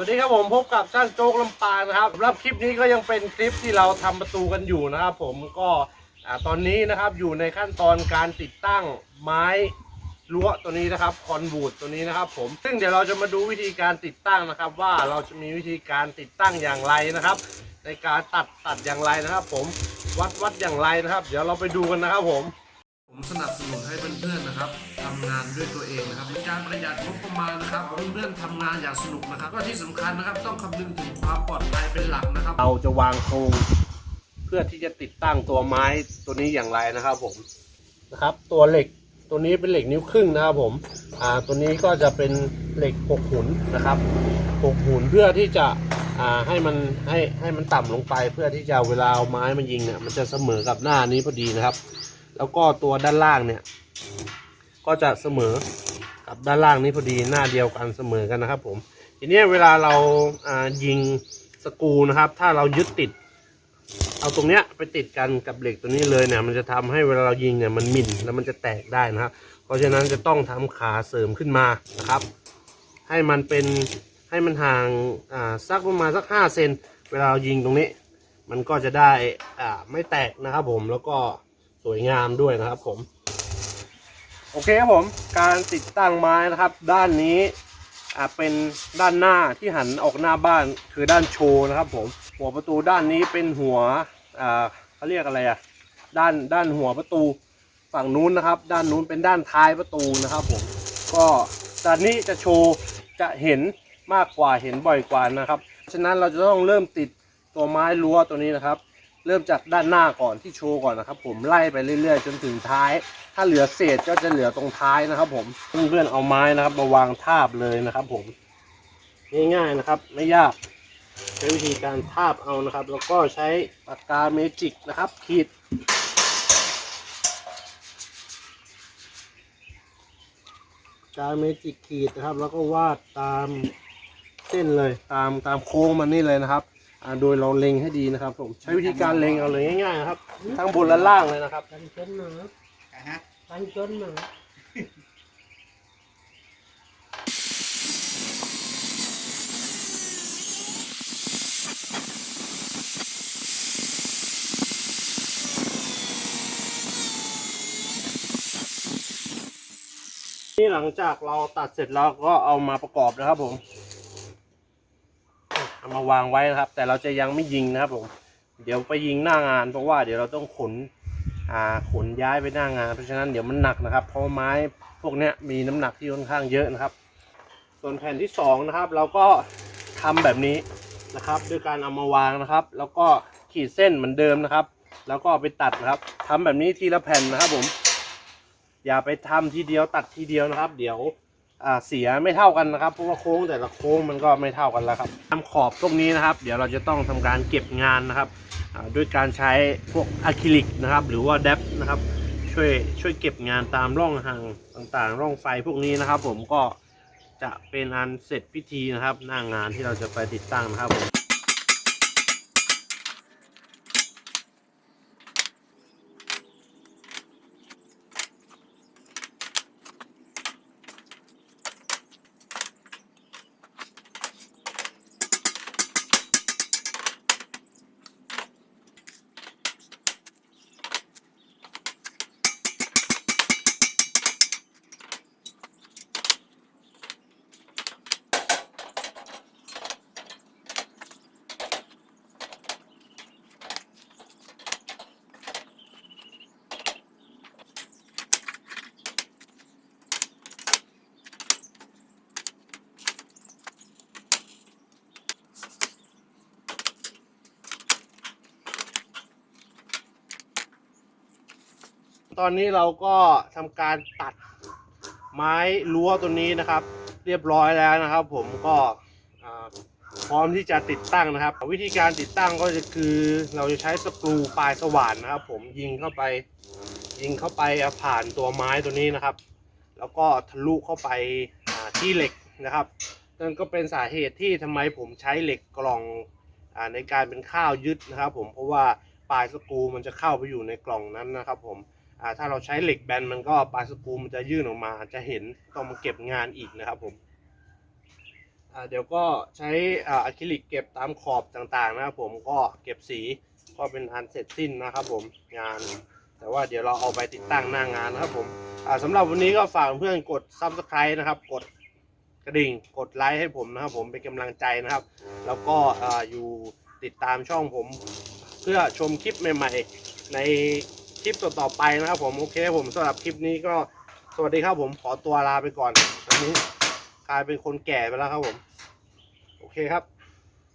วัสดีครับผมพบกับช่างโจ๊กลำปางนะครับสำหรับคลิปนี้ก็ยังเป็นคลิปที่เราทำประตูกันอยู่นะครับ ผมก็อตอนนี้นะครับอยู่ในขั้นตอนการติดตั้งไม้รั้วตัวนี้นะครับคอนบูดตัวนี้นะครับ ผมซึ่งเดี๋ยวเราจะมาดูวิธีการติดตั้งนะครับ ว่าเราจะมีวิธีการติดตั้งอย่างไรนะครับ ในการตัดตัดอย่างไรนะครับ ผมวัดวัดอย่างไรนะครับ เดี๋ยวเราไปดูกันนะครับ ผม ผมสนับสนุนให้เพื่อนๆนะครับำงานด้วยตัวเองนะครับเป็นการประหยัดงบประมาณนะครับเพื่อนๆทำงานอย่างสนุกนะครับ ก็ที่สำคัญนะครับต้องคำนึงถึงความปลอดภัยเป็นหลักนะครับ เราจะวางโครงเพื่อที่จะติดตั้งตัวไม้ตัวนี้อย่างไรนะครับผมนะครับ ตัวเหล็กตัวนี้เป็นเหล็กนิ้วครึ่งนะครับผมอ่าตัวนี้ก็จะเป็นเหล็กหกหุนนะครับหกหุนเพื่อที่จะอ่าให้มันให้ให้มันต่ำลงไป เพื่อที่จะเวลาเอาไม้มายิงเนี่ยมันจะเสมอกับหน้านี้พอดีนะครับ แล้วก็ตัวด้านล่างเนี่ย ก็จะเสมอกับด้านล่างนี้พอดีหน้าเดียวกันเสมอกันนะครับ ผมทีนี้เวลาเราายิงสกูนะครับ ถ้าเรายึดติด เอาตรงเนี้ยไปติดกันกับเหล็กตัวนี้เลยเนี่ย มันจะทำให้เวลาเรายิงเนี่ยมันหมิ่นแล้วมันจะแตกได้นะครับ เพราะฉะนั้นจะต้องทำขาเสริมขึ้นมานะครับ ให้มันเป็นให้มันห่างอ่าสักประมาณสักห้าเซนเวลาเรายิงตรงนี้ มันก็จะได้อ่าไม่แตกนะครับผมแล้วก็สวยงามด้วยนะครับผม โอเคครับผมการติดตั้งไม้นะครับ ด้านนี้อ่าเป็นด้านหน้าที่หันออกหน้าบ้านคือด้านโชว์นะครับผมหัวประตูด้านนี้เป็นหัวอ่าเขาเรียกอะไรอะด้านด้านหัวประตูฝั่งนู้นนะครับ ด้านนู้นเป็นด้านท้ายประตูนะครับผมก็ด้านนี้จะโชว์จะเห็นมากกว่าเห็นบ่อยกว่านะครับ ฉะนั้นเราจะต้องเริ่มติดตัวไม้รั้วตัวนี้นะครับ เริ่มจากด้านหน้าก่อนที่โชว์ก่อนนะครับผมไล่ไปเรื่อย ๆ จนถึงท้าย ถ้าเหลือเศษก็จะเหลือตรงท้ายนะครับผมเพื่อนๆเอาไม้นะครับมาวางทาบเลยนะครับ ผม ง่ายๆนะครับ ไม่ยากใช้วิธีการทาบเอานะครับ แล้วก็ใช้ปากกาเมจิกนะครับขีดปากกาเมจิกขีดนะครับ แล้วก็วาดตามเส้นเลยตามตามโค้งมันนี่เลยนะครับ โดยเราเล็งให้ดีนะครับผมใช้วิธีการเล็งเอาเลยง่ายๆนะครับทั้งบนและล่างเลยนะครับกันจนหนาอะฮะกันจนหนานี่หลังจากเราตัดเสร็จแล้วก็เอามาประกอบนะครับผมเอา มาวางไว้นะครับ แต่เราจะยังไม่ยิงนะครับผมเดี๋ยวไปยิงหน้างาน เพราะว่าเดี๋ยวเราต้องขนอ่าขนย้ายไปหน้างาน เพราะฉะนั้นเดี๋ยวมันหนักนะครับ เพราะไม้พวกนี้มีน้ำหนักที่ค่อนข้างเยอะนะครับ ส่วนแผ่นที่สองนะครับเราก็ทำแบบนี้นะครับด้วยการเอามาวางนะครับ แล้วก็ขีดเส้นเหมือนเดิมนะครับ แล้วก็ไปตัดนะครับทำแบบนี้ทีละแผ่นนะครับผม อย่าไปทำทีเดียวตัดทีเดียวนะครับ เดี๋ยว เสียไม่เท่ากันนะครับ เพราะว่าโค้งแต่ละโค้งมันก็ไม่เท่ากันแล้วครับทำขอบพวกนี้นะครับ เดี๋ยวเราจะต้องทำการเก็บงานนะครับด้วยการใช้พวกอะคริลิกนะครับ หรือว่าแดบนะครับช่วยช่วยเก็บงานตามร่องห่างต่างๆ ร่องไฟพวกนี้นะครับ ผมก็จะเป็นอันเสร็จพิธีนะครับ หน้างานที่เราจะไปติดตั้งนะครับผม ตอนนี้เราก็ทำการตัดไม้รั้วตัวนี้นะครับ เรียบร้อยแล้วนะครับ ผมก็พร้อมที่จะติดตั้งนะครับ วิธีการติดตั้งก็จะคือเราจะใช้สกรูปลายสว่านนะครับ ผมยิงเข้าไปยิงเข้าไปผ่านตัวไม้ตัวนี้นะครับ แล้วก็ทะลุเข้าไปที่เหล็กนะครับนั่นก็เป็นสาเหตุที่ทำไมผมใช้เหล็กกล่องอในการเป็นข้าวยึดนะครับ ผมเพราะว่าปลายสกรูมันจะเข้าไปอยู่ในกล่องนั้นนะครับ ผม ถ้าเราใช้เหล็กแบนมันก็ปลายสกรูมันจะยื่นออกมาจะเห็นต้องมาเก็บงานอีกนะครับผมอ่าเดี๋ยวก็ใช้อะคริลิกเก็บตามขอบต่างๆนะครับผมก็เก็บสีก็เป็นอันเสร็จสิ้นนะครับผมงาน แต่ว่าเดี๋ยวเราเอาไปติดตั้งหน้างานนะครับผมอ่าสำหรับวันนี้ก็ฝากเพื่อนกด subscribe นะครับ กดกระดิ่งกดไลค์ให้ผมนะครับผมเป็นกำลังใจนะครับ แล้วก็อ่าอยู่ติดตามช่องผม เพื่อชมคลิปใหม่ ๆ ใน ลิปต่อๆไปนะครับผมโอเคผมสำหรับคลิปนี้ก็สวัสดีครับผมขอตัวลาไปก่อนวันนี้กลายเป็นคนแก่ไปแล้วครับผม โอเคครับ